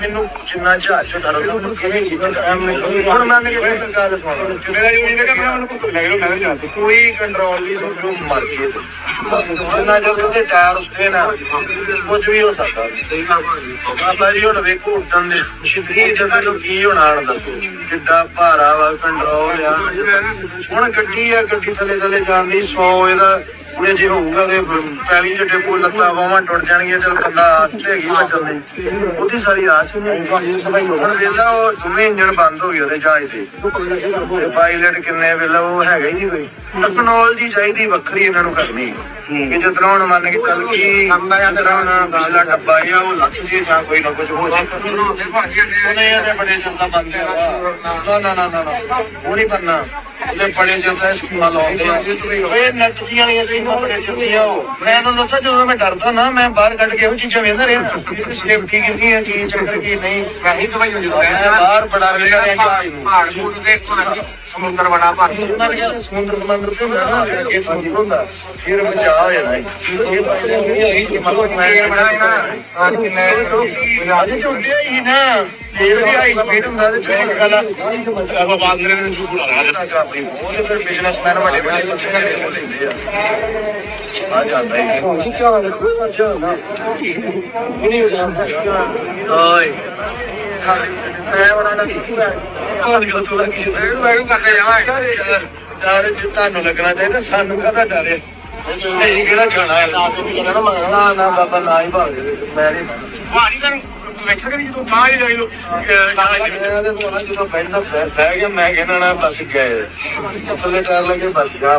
ਮੈਨੂੰ ਜਿੰਨਾ ਜਹਾਜ਼ ਚ ਡਰ ਮੈਨੂੰ ਕਿਵੇਂ ਕੀਤਾ ਹੁਣ ਮੰਨ ਕੇ ਫਿਰ ਗੱਲ ਸੁਣ ਮੇਰਾ ਇਹ ਨਹੀਂ ਕਿ ਮੈਂ ਉਹਨੂੰ ਕੋਈ ਲੈ ਲਓ ਮੈਂ ਨਹੀਂ ਕੋਈ ਕੰਟਰੋਲ ਨਹੀਂ ਜੋ ਮਰ ਗਏ ਜਿੰਨਾ ਜਦ ਉਹਦੇ ਟਾਇਰ ਉੱਤੇ ਨਾ ਕੁਝ ਵੀ ਹੋ ਸਕਦਾ ਸਹੀ ਗੱਲ ਬਾਬਾ ਜੀ ਹੁਣ ਵੇਖੋ ਉਦੋਂ ਦੇ ਸ਼ਰੀਰ ਜਦੋਂ ਨੂੰ ਕੀ ਹੋਣਾ ਹੁਣ ਦੱਸੋ ਕਿੱਡਾ ਭਾਰਾ ਵਾ ਕੰਟਰੋਲ ਆ ਹੁਣ ਗੱਡੀ ਆ ਗੱਡੀ ਥੱਲੇ ਥੱਲੇ ਜਾਂਦੀ 100 ਇਹਦਾ ਇਹ ਜੇ ਹੋਊਗਾ ਤੇ ਪਹਿਲੀ ਜਿਹੜੇ ਕੋ ਲੱਤਾਂ ਬਾਹਾਂ ਟੁੱਟ ਜਾਣਗੀਆਂ ਤੇ ਬੰਦਾ ਆਸ ਬਚਣ ਦੀ। ਉਹਦੀ ਸਾਰੀ ਆਸ ਹੀ ਨਹੀਂ ਹੁਣ ਵੇਲਾ ਉਹ ਦੋਵੇਂ ਇੰਜਣ ਬੰਦ ਹੋ ਗਏ ਉਹਦੇ ਜਹਾਜ਼ ਦੇ ਤੇ ਪਾਇਲਟ ਕਿੰਨੇ ਵੇਲਾ ਉਹ ਹੈਗਾ ਹੀ ਨਹੀਂ ਕੋਈ। ਟੈਕਨੋਲੋਜੀ ਚਾਹੀਦੀ ਵੱਖਰੀ ਇਹਨਾਂ ਨੂੰ ਕਰਨੀ। ਕਿ ਜਿਸ ਹੁਣ ਮੰਨ ਕੇ ਚੱਲ ਕੀ ਹੁੰਦਾ ਜਾਂ ਤਰ੍ਹਾਂ ਹੁਣ ਬਿਜਲਾ ਡੱਬਾ ਜਾਂ ਉਹ ਲੱਥ ਜੇ ਜਾਂ ਕੋਈ ਨਾ ਕੁਝ ਹੋ ਜੇ। ਉਹਨੇ ਇਹਦੇ ਬੜੇ ਜਨਤਾ ਬੰਦੇ ਨਾ ਨਾ ਨਾ ਨਾ ਉਹ ਨਹੀਂ ਬੰਨਾ ਉਹਦੇ ਬੜੇ ਜਨਤਾ ਸਕੀਮਾਂ ਲਾਉਂਦੇ ਆ। ਓਏ ਨੱਟ ਦੀਆਂ ਵਾਲੀਆਂ ਸਕੀਮਾਂ ਬੜੇ ਉਹ। ਮੈਂ ਤੁਹਾਨੂੰ ਦੱਸਾਂ ਜਦੋਂ ਮੈਂ ਡਰਦਾ ਨਾ ਮੈਂ ਬਾਹਰ ਕੱਢ ਕੇ ਉਹ ਚੀਜ਼ਾਂ ਵੇਖਦਾ ਰਿਹਾ। ਕਿ ਸੇਫਟੀ ਕਿੰਨੀ ਹੈ ਕੀ ਚੱਕਰ ਕੀ ਨਹੀਂ। ਵੈਸੇ ਦਵਾਈ ਹੁੰਦੀ ਮੈਂ ਬਾਹਰ ਬੜਾ ਜਹਾਜ਼ ਨੂੰ ਪਹਾੜ ਪੂੜ ਦੇ ਸਮੁੰਦਰ ਬੜਾ ਭਰ ਨੇ ਕਿਹਾ ਸਮੁੰਦਰ ਸਮੁੰਦਰ ਤੇ ਹੁੰਦਾ ਨਾ ਅੱਗੇ ਸਮੁੰਦਰ ਹੁੰਦਾ। ਫਿਰ ਬਚਾਅ ਹੋ ਜਾਣਾ ਇਹ ਭਾਈ ਨੇ ਇਹੀ ਕਿ ਮਤਲਬ ਮੈਂ ਆ ਕਿੰਨੇ ਅੱਜ ਝੁੱਟਿਆ ਹੀ ਨਾ। ਜੇ ਵੀ ਹਾਈ ਸਪੀਡ ਹੁੰਦਾ ਤੇ ਚੇਂਜ ਕਰ ਲਾ ਆਪਾਂ ਬਾਤ ਕਰੇ ਨੇ ਜੂ ਬੁਲਾ ਉਹਦੇ ਫਿਰ ਬਿਜ਼ਨਸਮੈਨ ਵੱਡੇ ਵੱਡੇ ਬੰਦੇ ਜਿਹੜੇ ਉਹ ਲੈਂਦੇ ਆ। ਆ ਜਾਂਦਾ ਹੀ ਓਏ। ਮੈਂ ਬਣਾ ਨਾ ਕਾਹਦੀ ਗੱਲ ਸੁਣਾ ਕੀ। ਮੈਨੂੰ ਕਰਦੇ ਜਾਵਾਂਗੇ ਡਰ ਜੇ ਤੁਹਾਨੂੰ ਲੱਗਣਾ ਚਾਹੀਦਾ ਸਾਨੂੰ ਕਾਹਦਾ ਡਰ ਹੈ? ਨਹੀਂ ਕਿਹੜਾ ਖਾਣਾ ਹੈ? ਨਾ ਨਾ ਬਾਬਾ ਨਾ ਹੀ ਭਾਵੇਂ ਮੈਂ ਨਹੀਂ ਵਾੜੀ ਤਾਂ ਵੇਖਿਆ ਕਰੀ ਜਦੋਂ ਤਾਂ ਹੀ ਜਾਈ ਲੋ ਮੈਂ ਤੇ ਬੋਲਾਂ ਜਦੋਂ ਬੈਠਦਾ ਬਹਿ ਗਿਆ, ਮੈਂ ਕਹਿਣਾ ਨਾ, ਬਸ ਗਿਆ ਥੱਲੇ ਟਾਇਰ ਲੱਗੇ, ਬਸ ਗਿਆ